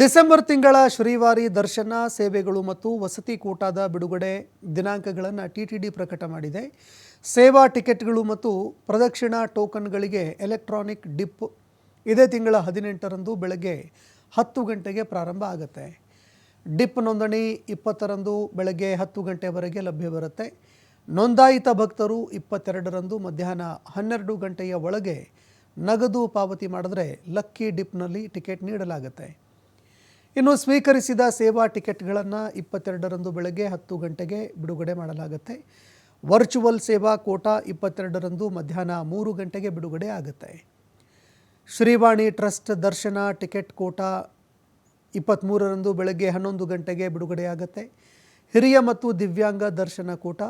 December ತಿಂಗಳ ಶ್ರೀವಾರಿ ದರ್ಶನ, ಸೇವೆಗಳು ಮತ್ತು ವಸತಿ ಕೂಟದ ಬಿಡುಗಡೆ ದಿನಾಂಕಗಳನ್ನು ಟಿ ಟಿ ಡಿ ಪ್ರಕಟ ಮಾಡಿದೆ. ಸೇವಾ ಟಿಕೆಟ್ಗಳು ಮತ್ತು ಪ್ರದಕ್ಷಿಣಾ ಟೋಕನ್ಗಳಿಗೆ ಎಲೆಕ್ಟ್ರಾನಿಕ್ ಡಿಪ್ ಇದೇ ತಿಂಗಳ ಹದಿನೆಂಟರಂದು ಬೆಳಗ್ಗೆ ಹತ್ತು ಗಂಟೆಗೆ ಪ್ರಾರಂಭ ಆಗುತ್ತೆ. ಡಿಪ್ ನೋಂದಣಿ ಇಪ್ಪತ್ತರಂದು ಬೆಳಗ್ಗೆ ಹತ್ತು ಗಂಟೆವರೆಗೆ ಲಭ್ಯವಿರುತ್ತೆ ನೋಂದಾಯಿತ ಭಕ್ತರು ಇಪ್ಪತ್ತೆರಡರಂದು ಮಧ್ಯಾಹ್ನ ಹನ್ನೆರಡು ಗಂಟೆಯ ಒಳಗೆ ನಗದು ಪಾವತಿ ಮಾಡಿದ್ರೆ ಲಕ್ಕಿ ಡಿಪ್ನಲ್ಲಿ ಟಿಕೆಟ್ ನೀಡಲಾಗುತ್ತೆ. ಇನ್ನು ಸ್ವೀಕರಿಸಿದ ಸೇವಾ ಟಿಕೆಟ್ಗಳನ್ನು ಇಪ್ಪತ್ತೆರಡರಂದು ಬೆಳಗ್ಗೆ ಹತ್ತು ಗಂಟೆಗೆ ಬಿಡುಗಡೆ ಮಾಡಲಾಗುತ್ತೆ. ವರ್ಚುವಲ್ ಸೇವಾ ಕೋಟಾ ಇಪ್ಪತ್ತೆರಡರಂದು ಮಧ್ಯಾಹ್ನ ಮೂರು ಗಂಟೆಗೆ ಬಿಡುಗಡೆ ಆಗುತ್ತೆ. ಶ್ರೀವಾಣಿ ಟ್ರಸ್ಟ್ ದರ್ಶನ ಟಿಕೆಟ್ ಕೋಟಾ ಇಪ್ಪತ್ತ್ಮೂರರಂದು ಬೆಳಗ್ಗೆ ಹನ್ನೊಂದು ಗಂಟೆಗೆ ಬಿಡುಗಡೆಯಾಗುತ್ತೆ ಹಿರಿಯ ಮತ್ತು ದಿವ್ಯಾಂಗ ದರ್ಶನ ಕೂಟ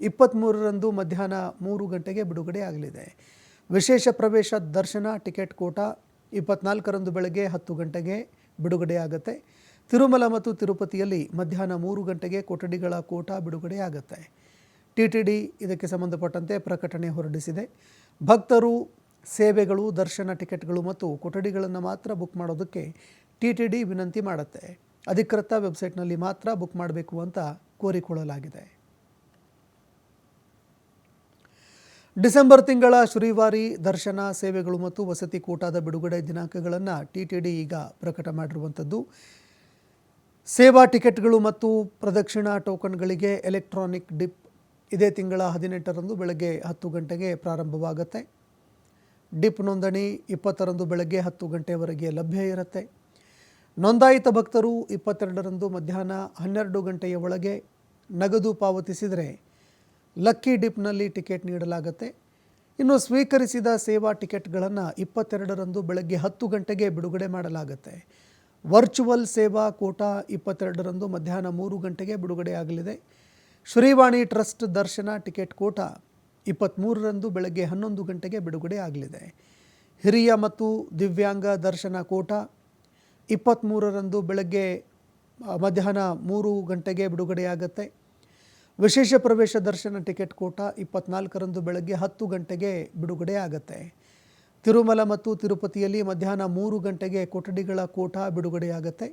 ಇಪ್ಪತ್ತ್ಮೂರರಂದು ಮಧ್ಯಾಹ್ನ ಮೂರು ಗಂಟೆಗೆ ಬಿಡುಗಡೆ ಆಗಲಿದೆ. ವಿಶೇಷ ಪ್ರವೇಶ ದರ್ಶನ ಟಿಕೆಟ್ ಕೋಟ ಇಪ್ಪತ್ನಾಲ್ಕರಂದು ಬೆಳಗ್ಗೆ ಹತ್ತು ಗಂಟೆಗೆ ಬಿಡುಗಡೆಯಾಗುತ್ತೆ. ತಿರುಮಲ ಮತ್ತು ತಿರುಪತಿಯಲ್ಲಿ ಮಧ್ಯಾಹ್ನ ಮೂರು ಗಂಟೆಗೆ ಕೊಠಡಿಗಳ ಕೋಟ ಬಿಡುಗಡೆಯಾಗುತ್ತೆ. ಟಿ ಟಿ ಡಿ ಇದಕ್ಕೆ ಸಂಬಂಧಪಟ್ಟಂತೆ ಪ್ರಕಟಣೆ ಹೊರಡಿಸಿದೆ. ಭಕ್ತರು, ಸೇವೆಗಳು, ದರ್ಶನ ಟಿಕೆಟ್ಗಳು ಮತ್ತು ಕೊಠಡಿಗಳನ್ನು ಮಾತ್ರ ಬುಕ್ ಮಾಡೋದಕ್ಕೆ ಟಿ ಟಿ ಡಿ ವಿನಂತಿ ಮಾಡುತ್ತೆ. ಅಧಿಕೃತ ವೆಬ್ಸೈಟ್ನಲ್ಲಿ ಮಾತ್ರ ಬುಕ್ ಮಾಡಬೇಕು ಅಂತ ಕೋರಿಕೊಳ್ಳಲಾಗಿದೆ. ಡಿಸೆಂಬರ್ ತಿಂಗಳ ಶ್ರೀವಾರಿ ದರ್ಶನ ಸೇವೆಗಳು ಮತ್ತು ವಸತಿ ಕೂಟದ ಬಿಡುಗಡೆ ದಿನಾಂಕಗಳನ್ನು ಟಿ ಟಿ ಡಿ ಈಗ ಪ್ರಕಟ ಮಾಡಿರುವಂಥದ್ದು. ಸೇವಾ ಟಿಕೆಟ್ಗಳು ಮತ್ತು ಪ್ರದಕ್ಷಿಣಾ ಟೋಕನ್ಗಳಿಗೆ ಎಲೆಕ್ಟ್ರಾನಿಕ್ ಡಿಪ್ ಇದೇ ತಿಂಗಳ ಹದಿನೆಂಟರಂದು ಬೆಳಗ್ಗೆ ಹತ್ತು ಗಂಟೆಗೆ ಪ್ರಾರಂಭವಾಗುತ್ತೆ. ಡಿಪ್ ನೋಂದಣಿ ಇಪ್ಪತ್ತರಂದು ಬೆಳಗ್ಗೆ ಹತ್ತು ಗಂಟೆವರೆಗೆ ಲಭ್ಯ ಇರುತ್ತೆ. ನೋಂದಾಯಿತ ಭಕ್ತರು ಇಪ್ಪತ್ತೆರಡರಂದು ಮಧ್ಯಾಹ್ನ ಹನ್ನೆರಡು ಗಂಟೆಯ ಒಳಗೆ ನಗದು ಪಾವತಿಸಿದರೆ ಲಕ್ಕಿ ಡಿಪ್ನಲ್ಲಿ ಟಿಕೆಟ್ ನೀಡಲಾಗುತ್ತೆ. ಇನ್ನು ಸ್ವೀಕರಿಸಿದ ಸೇವಾ ಟಿಕೆಟ್ಗಳನ್ನು ಇಪ್ಪತ್ತೆರಡರಂದು ಬೆಳಗ್ಗೆ ಹತ್ತು ಗಂಟೆಗೆ ಬಿಡುಗಡೆ ಮಾಡಲಾಗುತ್ತೆ. ವರ್ಚುವಲ್ ಸೇವಾ ಕೋಟಾ ಇಪ್ಪತ್ತೆರಡರಂದು ಮಧ್ಯಾಹ್ನ ಮೂರು ಗಂಟೆಗೆ ಬಿಡುಗಡೆಯಾಗಲಿದೆ Srivani trust darshan ticket quota ಇಪ್ಪತ್ತ್ಮೂರರಂದು ಬೆಳಗ್ಗೆ ಹನ್ನೊಂದು ಗಂಟೆಗೆ ಬಿಡುಗಡೆ ಆಗಲಿದೆ. ಹಿರಿಯ ಮತ್ತು ದಿವ್ಯಾಂಗ ದರ್ಶನ ಕೋಟಾ ಇಪ್ಪತ್ತ್ಮೂರರಂದು ಬೆಳಗ್ಗೆ ಮಧ್ಯಾಹ್ನ ಮೂರು ಗಂಟೆಗೆ ಬಿಡುಗಡೆಯಾಗುತ್ತೆ. ವಿಶೇಷ ಪ್ರವೇಶ ದರ್ಶನ ಟಿಕೆಟ್ ಕೋಟಾ ಇಪ್ಪತ್ನಾಲ್ಕರಂದು ಬೆಳಗ್ಗೆ ಹತ್ತು ಗಂಟೆಗೆ ಬಿಡುಗಡೆ ಆಗುತ್ತೆ. ತಿರುಮಲ ಮತ್ತು ತಿರುಪತಿಯಲ್ಲಿ ಮಧ್ಯಾಹ್ನ ಮೂರು ಗಂಟೆಗೆ ಕೊಠಡಿಗಳ ಕೋಟಾ ಬಿಡುಗಡೆಯಾಗುತ್ತೆ.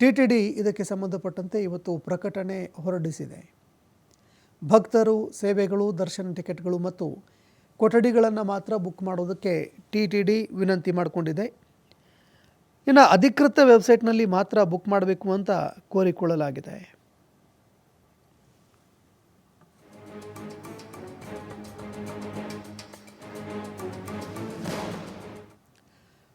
ಟಿ ಟಿ ಡಿ ಇದಕ್ಕೆ ಸಂಬಂಧಪಟ್ಟಂತೆ ಇವತ್ತು ಪ್ರಕಟಣೆ ಹೊರಡಿಸಿದೆ. ಭಕ್ತರು, ಸೇವೆಗಳು, ದರ್ಶನ ಟಿಕೆಟ್ಗಳು ಮತ್ತು ಕೊಠಡಿಗಳನ್ನು ಮಾತ್ರ ಬುಕ್ ಮಾಡೋದಕ್ಕೆ ಟಿ ಟಿ ಡಿ ವಿನಂತಿ ಮಾಡಿಕೊಂಡಿದೆ. ಇನ್ನು ಅಧಿಕೃತ ವೆಬ್ಸೈಟ್ನಲ್ಲಿ ಮಾತ್ರ ಬುಕ್ ಮಾಡಬೇಕು ಅಂತ ಕೋರಿಕೊಳ್ಳಲಾಗಿದೆ.